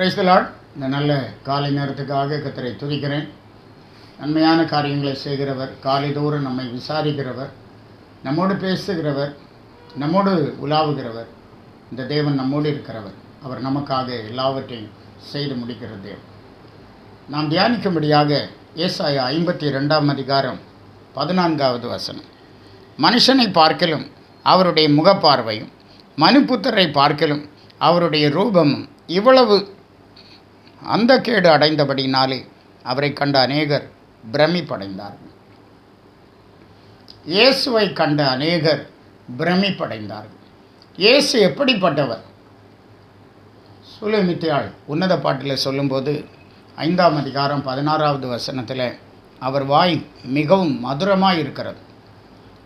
Praise the Lord இந்த நல்ல காலை நேரத்துக்காக கத்தரை துதிக்கிறேன். நன்மையான காரியங்களை செய்கிறவர் காலை தோறும் நம்மை விசாரிக்கிறவர் நம்மோடு பேசுகிறவர் நம்மோடு உலாவுகிறவர். இந்த தேவன் நம்மோடு இருக்கிறவர். அவர் நமக்காக எல்லாவற்றையும் செய்து முடிக்கிற தேவன். நாம் தியானிக்கும்படியாக ஏசாய ஐம்பத்தி ரெண்டாம் அதிகாரம் பதினான்காவது வசனம். மனுஷனை பார்க்கலும் அவருடைய முகப்பார்வையும் மனுபுத்தரை பார்க்கலும் அவருடைய ரூபமும் இவ்வளவு அந்த கேடு அடைந்தபடினாலே அவரை கண்ட அநேகர் பிரமிப்படைந்தார்கள் இயேசுவை கண்ட அநேகர் பிரமிப்படைந்தார்கள் இயேசு எப்படிப்பட்டவர்? சுலமித்தியாள் உன்னத பாட்டில் சொல்லும்போது ஐந்தாம் அதிகாரம் பதினாறாவது வசனத்தில் அவர் வாய் மிகவும் மதுரமாக இருக்கிறது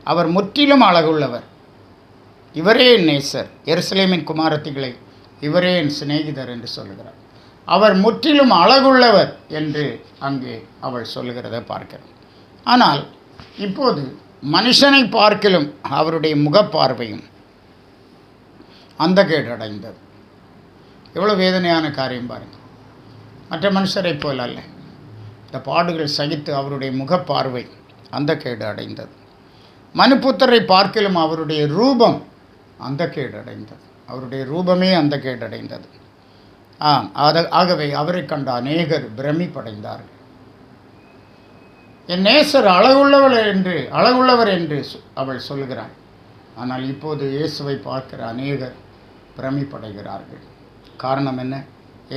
அவர் முற்றிலும் அழகுள்ளவர். இவரே என் நேசர் எருசலேமின் குமாரத்திகளை இவரே என் சிநேகிதர் என்று சொல்லுகிறார். அவர் முற்றிலும் அழகுள்ளவர் என்று அங்கே அவள் சொல்லுகிறதை பார்க்கிறோம். ஆனால் இப்போது மனுஷனை பார்க்கலும் அவருடைய முகப்பார்வையும் அந்த கேடடைந்தது. எவ்வளோ வேதனையான காரியம் பாருங்கள் மற்ற மனுஷரை போல் அல்ல. இந்த பாடுகள் சகித்து அவருடைய முகப்பார்வை அந்த கேடு அடைந்தது மனுபுத்தரை பார்க்கலும் அவருடைய ரூபம் அந்த கேடு அடைந்தது அவருடைய ரூபமே அந்த கேடு அடைந்தது ஆம் ஆத ஆகவே அவரை கண்ட அநேகர் பிரமிப்படைந்தார்கள். என் நேசர் அழகுள்ளவள் என்று அழகுள்ளவர் என்று அவள் சொல்கிறாள். ஆனால் இப்போது இயேசுவை பார்க்கிற அநேகர் பிரமிப்படைகிறார்கள். காரணம் என்ன?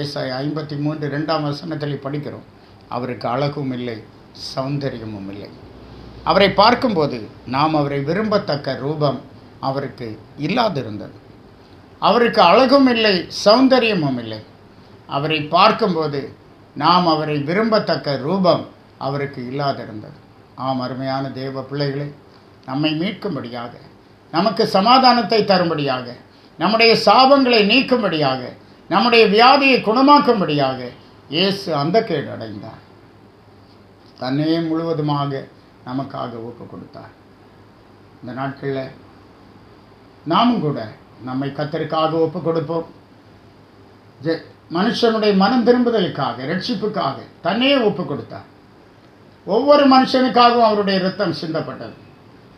ஏசாய் ஐம்பத்தி மூன்று ரெண்டாம் வசனத்தில் படிக்கிறோம். அவருக்கு அழகும் இல்லை சௌந்தரியமும் இல்லை. அவரை பார்க்கும்போது நாம் அவரை விரும்பத்தக்க ரூபம் அவருக்கு இல்லாதிருந்தது. அவருக்கு அழகும் இல்லை சௌந்தரியமும் இல்லை. அவரை பார்க்கும்போது நாம் அவரை விரும்பத்தக்க ரூபம் அவருக்கு இல்லாதிருந்தது. ஆம் அருமையான தேவ பிள்ளைகளை நம்மை மீட்கும்படியாக நமக்கு சமாதானத்தை தரும்படியாக நம்முடைய சாபங்களை நீக்கும்படியாக நம்முடைய வியாதியை குணமாக்கும்படியாக இயேசு அந்த கேடு அடைந்தார். தன்னையே முழுவதுமாக நமக்காக ஊக்க கொடுத்தார். இந்த நாட்களில் நாமும் கூட நம்மை கத்தருக்காக ஒப்பு கொடுப்போம். ஜெ- மனுஷனுடைய மனம் திரும்புதலுக்காக ரட்சிப்புக்காக தன்னையே ஒப்பு கொடுத்தார். ஒவ்வொரு மனுஷனுக்காகவும் அவருடைய ரத்தம் சிந்தப்பட்டது.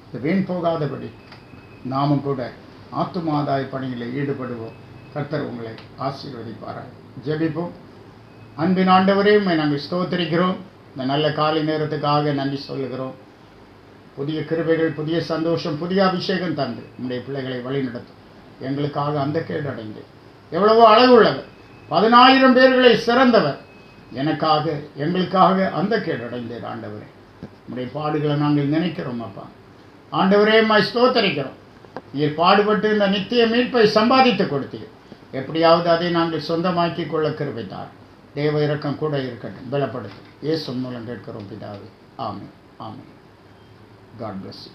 இது வீண் போகாதபடி நாமும் கூட ஆத்துமாதாய பணியில் ஈடுபடுவோம். கர்த்தர் உங்களை ஆசீர்வதிப்பார்கள் ஜெபிப்போம். அன்பின் ஆண்டவரையும் நாங்கள் ஸ்தோத்தரிக்கிறோம். இந்த நல்ல காலை நேரத்துக்காக நன்றி சொல்லுகிறோம். புதிய கிருபைகள் புதிய சந்தோஷம் புதிய அபிஷேகம் தந்து நம்முடைய பிள்ளைகளை வழிநடத்தும். எங்களுக்காக அந்த கேடு அடைந்து எவ்வளவோ அழகுள்ளவர். பதினாயிரம் பேர்களை சிறந்தவர். எனக்காக எங்களுக்காக அந்த கேடு ஆண்டவரே. உம்முடைய பாடுகளை நாங்கள் நினைக்கிறோம் அப்பா. ஆண்டவரே மை ஸ்தோத்தரிக்கிறோம். நீர் பாடுபட்டு இந்த நித்திய மீட்பை சம்பாதித்து கொடுத்தீர். எப்படியாவது அதை நாங்கள் சொந்தமாக்கி கொள்ள கிருபைத்தார். தேவ இரக்கம் கூட இருக்கட்டும். பலப்படுத்தும். இயேசு மூலம் கேட்கிறோம் பிதாவே. ஆமே ஆமே காட் பிளஸ்